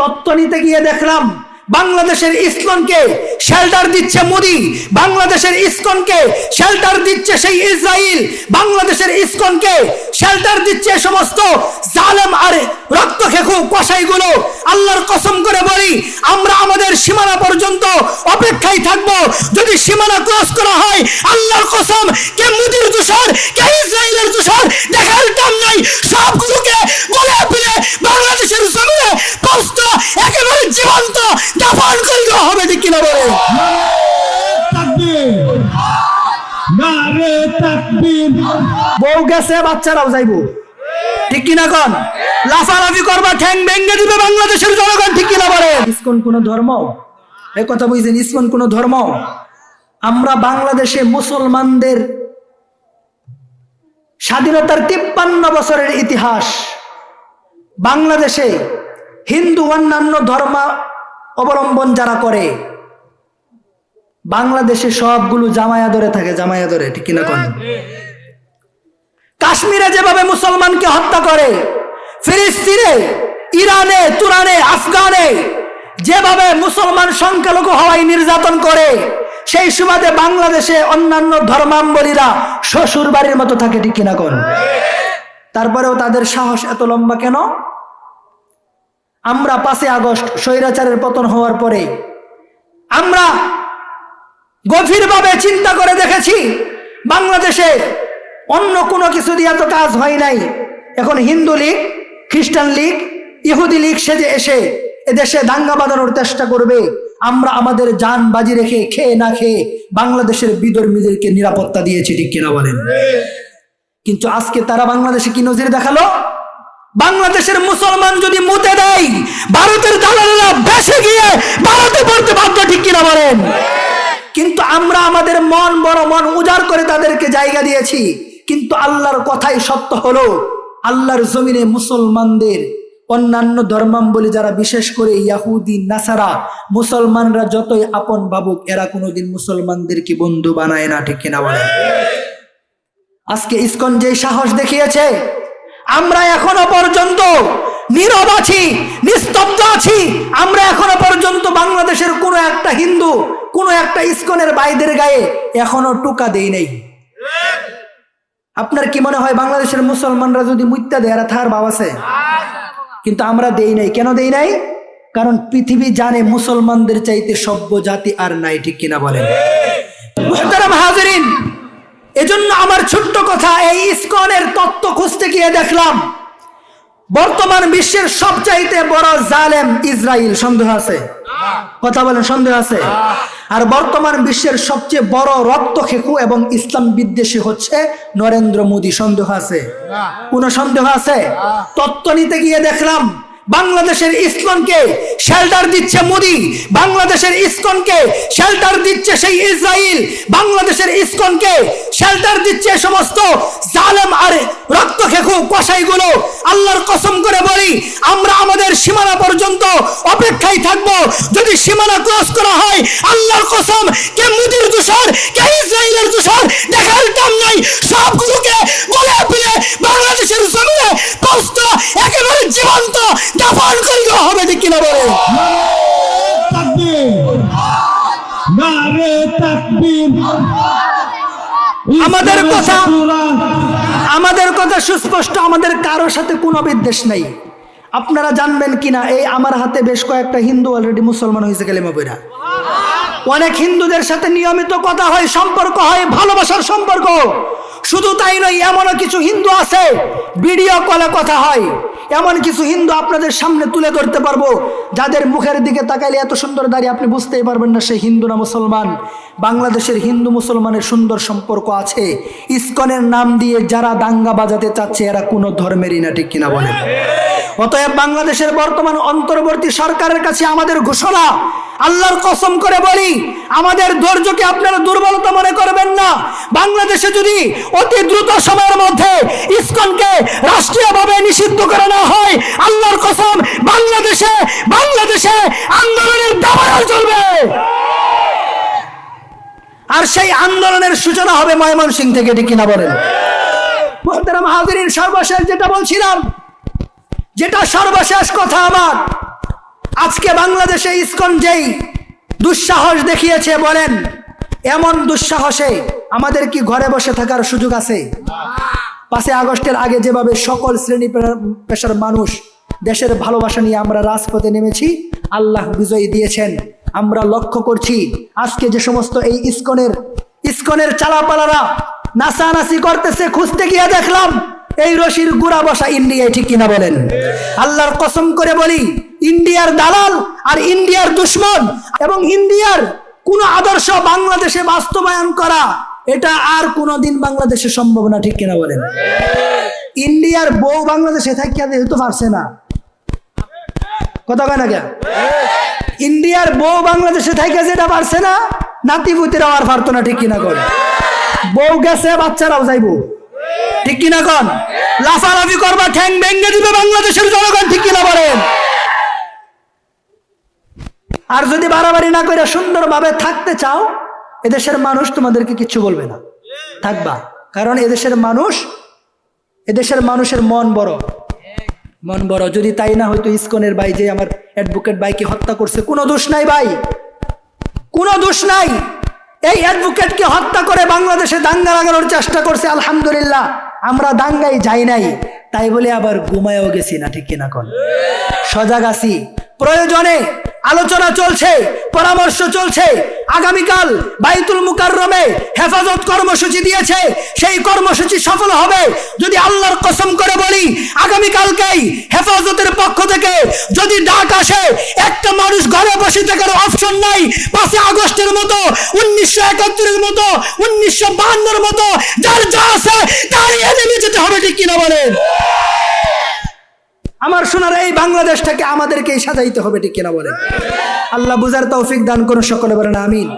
তত্ত্ব নিতে গিয়ে দেখলাম, বাংলাদেশের ইসকনকে শেল্টার দিচ্ছে মোদি, বাংলাদেশের ইসকনকে শেল্টার দিচ্ছে সেই ইসরায়েল বাংলাদেশের ইসকনকে শেল্টার দিচ্ছে সমস্ত জালেম আর রক্ত খেকু কসাইগুলো। আল্লাহর কসম করে বলি, আমরা আমাদের সীমানা পর্যন্ত অপেক্ষায় থাকব। যদি সীমানা ক্রস করা হয়, আল্লাহর কসম, কে মুদির তুষার কে ইসরায়েলের তুষার দেখার টান নাই সবগুলোকে নারে তাকবীর। বউ গেছে, বাচ্চারাও যাইবো। ঠিক লাফালাফি করবা, ঠ্যাং ভেঙে দিবে বাংলাদেশের জনগণ, ঠিক বলে ইসকন কোন ধর্ম? কথা বুঝছেন ইসকন কোন ধর্ম? আমরা বাংলাদেশে মুসলমানদের স্বাধীনতার তিপ্পান্ন বছরের ইতিহাস, বাংলাদেশে হিন্দু অন্যান্য ধর্ম অবলম্বন যারা করে বাংলাদেশে সবগুলো জামায়া ধরে থাকে, জামায়া ধরে, ঠিক কিনা কন? কাশ্মীরে যেভাবে মুসলমানকে হত্যা করে, ফিলিস্তিনে, ইরানে, তুরানে, আফগানে, যেভাবে মুসলমান সংখ্যালঘু হওয়ায় নির্যাতন করে, সেই সুবাদে বাংলাদেশে অন্যান্য ধর্মাম্বলীরা শ্বশুর বাড়ির মতো থাকে, ঠিক কিনা কোন? তারপরেও তাদের সাহস এত লম্বা কেন? আমরা পাঁচে আগস্ট স্বৈরাচারের পতন হওয়ার পরে গভীরভাবে চিন্তা করে দেখেছি, বাংলাদেশে অন্য কোনো কিছু দিয়ে তো কাজ হয় নাই। এখন হিন্দু লীগ, খ্রিস্টান লীগ, ইহুদি লীগ সেজে এসে এদেশে দাঙ্গা বাঁধানোর চেষ্টা করবে। আমরা আমাদের যান বাজি রেখে খেয়ে না খেয়ে বাংলাদেশের বিধর্মীদেরকে নিরাপত্তা দিয়েছি, ঠিক কিনা বলেন? কিন্তু আজকে তারা বাংলাদেশে কি নজির দেখাল? বাংলাদেশের মুসলমান যদি মুতে দেয়, ভারতের দালালেরা বেসে গিয়ে ভারতে পড়তে বাধ্য, ঠিক কিনা বলেন? আমরা আমাদের মন বড় মন উজাড় করে তাদেরকে জায়গা দিয়েছি। কিন্তু আল্লাহর কথাই সত্য হলো, আল্লাহর জমিনে মুসলমানদের, অন্যান্য ধর্মাম্বলী যারা বিশেষ করে ইয়াহুদি, নাসারা, মুসলমানরা যতই আপন ভাবুক, এরা কোনোদিন মুসলমানদেরকে বন্ধু বানায় না, ঠিক কিনা বলেন? আজকে ইস্কন যে সাহস দেখিয়েছে, আমরা এখনও পর্যন্ত নীরব আছি, নিস্তব্ধ আছি। আমরা এখনও পর্যন্ত বাংলাদেশের কোনো একটা হিন্দু, কোনো একটা ইস্কনের বাইদের গায়ে এখনও টুকা দেই নেই। আপনার কি মনে হয় বাংলাদেশের মুসলমানরা যদি মুত্যা দেয় থার বাবাসে কিন্তু আমরা দেই নাই। কেন দেই নাই? কারণ পৃথিবী জানে মুসলমানদের চাইতে সভ্য জাতি আর নাই, ঠিক কিনা বলেন? হাজিরিন, এজন্য আমার ছোট্ট কথা, এই ইস্কনের তত্ত্ব খুঁজতে গিয়ে দেখলাম বর্তমান বিশ্বের সবচাইতে বড় জালেম ইসরায়েল সন্দেহ আছে? কথা বলেন, সন্দেহ আছে? আর বর্তমান বিশ্বের সবচেয়ে বড় রক্ত খেকু এবং ইসলাম বিদ্বেষী হচ্ছে নরেন্দ্র মোদী, সন্দেহ আছে? কোন সন্দেহ আছে? তত্ত্ব নিতে গিয়ে দেখলাম বাংলাদেশের ইসকনকে শেল্টার দিচ্ছে মোদি, বাংলাদেশের ইসকনকে শেল্টার দিচ্ছে সেই ইসরায়েল বাংলাদেশের ইসকনকে শেল্টার দিচ্ছে সমস্ত জালেম আর রক্ত খেকু কসাইগুলো। আল্লাহর কসম করে বলি, আমরা আমাদের সীমানা পর্যন্ত অপেক্ষায় থাকব। যদি সীমানা ক্রস করা হয়, আল্লাহর কসম, কে মুদির তুষার কে ইসরায়েলের তুষার দেখার টান নাই। সবগুলোকে গলে ফেলে বাংলাদেশের জমিনে কষ্ট একেবারে জীবন্ত দাফন করে হবে, ঠিক কিনা বলে আমাদের কথা আমাদের কথা সুস্পষ্ট, আমাদের কারও সাথে কোনো বিদ্বেষ নেই। আপনারা জানবেন কিনা, এই আমার হাতে বেশ কয়েকটা হিন্দু অলরেডি মুসলমান হয়েছে কালিমা বইরা অনেক হিন্দুদের সাথে নিয়মিত কথা হয়, সম্পর্ক হয়, ভালোবাসার সম্পর্ক। শুধু তাই নয়, এমনও কিছু হিন্দু আছে ভিডিও কলে কথা হয়। এমন কিছু হিন্দু আপনাদের সামনে তুলে ধরতে পারব, যাদের মুখের দিকে তাকাইলে এত সুন্দর দাঁড়িয়ে আপনি বুঝতেই পারবেন না সে হিন্দু না মুসলমান। বাংলাদেশের হিন্দু মুসলমানের সুন্দর সম্পর্ক আছে। ইসকনের নাম দিয়ে যারা দাঙ্গা বাজাতে চাচ্ছে, এরা কোনো ধর্মেরই না, ঠিক কিনা বলেন? অতএব বাংলাদেশের বর্তমান অন্তর্বর্তী সরকারের কাছে আমাদের ঘোষণা, আল্লাহর কসম করে বলি, আমাদের ধৈর্যকে আপনারা দুর্বলতা মনে করবেন না। বাংলাদেশে যদি অতি দ্রুত সময়ের মধ্যে ইসকনকে রাষ্ট্রীয়ভাবে নিষিদ্ধ করে না হয়। আল্লাহর কসম, বাংলাদেশে বাংলাদেশে আন্দোলনের দাবায় চলবে। আর সেই আন্দোলনের সূচনা হবে ময়মনসিং থেকে, ঠিক কিনা বলেন? মোহতারাম সর্বশেষ যেটা বলছিলাম, যেটা সর্বশেষ কথা আমার, আজকে বাংলাদেশে ইস্কন যেই দুঃসাহস দেখিয়েছে, বলেন, এমন দুঃসাহসে আমাদের কি ঘরে বসে থাকার সুযোগ আছে? পাঁচই আগস্টের আগে যেভাবে সকল শ্রেণি পেশার মানুষ দেশের ভালোবাসা নিয়ে আমরা রাজপথে নেমেছি, আল্লাহ বিজয়ী দিয়েছেন। আমরা লক্ষ্য করছি, আজকে যে সমস্ত এই ইস্কনের, ইসকনের চালাপালারা নাচানাচি করতেছে, খুঁজতে গিয়ে দেখলাম এই রশির গুড়া বসা ইন্ডিয়ায় ঠিক কিনা বলেন। আল্লাহর কসম করে বলি, ইন্ডিয়ার দালাল আর ইন্ডিয়ার দুশ্মন এবং ইন্ডিয়ার কোন আদর্শ বাংলাদেশে বাস্তবায়ন করা এটা আর কোনোদিন বাংলাদেশে সম্ভব না, ঠিক কিনা বলেন? ইন্ডিয়ার বউ বাংলাদেশে থাকিয়া যেহেতু পারছে না। কথা কয় না কেন? ইন্ডিয়ার বউ বাংলাদেশে থাকে যেটা পারছে না নাতি পুতিরাও আর পারতো না, ঠিক কিনা কন? বউ গেছে, বাচ্চারাও যাইবো। ঠিক কিনা কন? লাফালাফি করবা, ঠ্যাং ভেঙে দিবে বাংলাদেশের জনগণ, ঠিক কিনা বলেন? আর যদি বাড়াবাড়ি না করে সুন্দরভাবে থাকতে চাও এদেশের মানুষ তোমাদেরকে কিচ্ছু বলবে না। থাকবা। কারণ এদেশের মানুষ, এদেশের মানুষের মন বড়। মন বড়। যদি তাই না হয়তো ইসকনের ভাই যে আমার অ্যাডভোকেট ভাইকে হত্যা করছে, কোনো দোষ নাই ভাই। কোনো দোষ নাই। এই অ্যাডভোকেটকে হত্যা করে বাংলাদেশে দাঙ্গা লাগানোর চেষ্টা করছে, আলহামদুলিল্লাহ। আমরা দাঙ্গাই যাই নাই। তাই বলে আবার ঘুমায়ও গেছি না, ঠিক কিনা কন? সজাগ আছি। প্রয়োজনে আলোচনা চলছে, পরামর্শ চলছে। আগামীকাল বাইতুল মুকাররমে হেফাজত কর্মসূচি দিয়েছে, সেই কর্মসূচি সফল হবে যদি আল্লাহর কসম করে বলি। আগামীকালকেই হেফাজতের পক্ষ থেকে যদি ডাক আসে, একটা মানুষ ঘরে বসে থাকার অপশন নাই। পাঁচই আগস্টের মতো, উনিশশো একাত্তরের মতো, উনিশশো বাহান্নর মতো, যার যা আছে তারই নেমে যেতে হবে, ঠিক কিনা বলেন? আমার সোনার এই বাংলাদেশটাকে আমাদেরকেই সাজাইতে হবে, ঠিক কিনা বলে আল্লাহ বুঝার তৌফিক দান করুন, সকলে বলেন আমিন।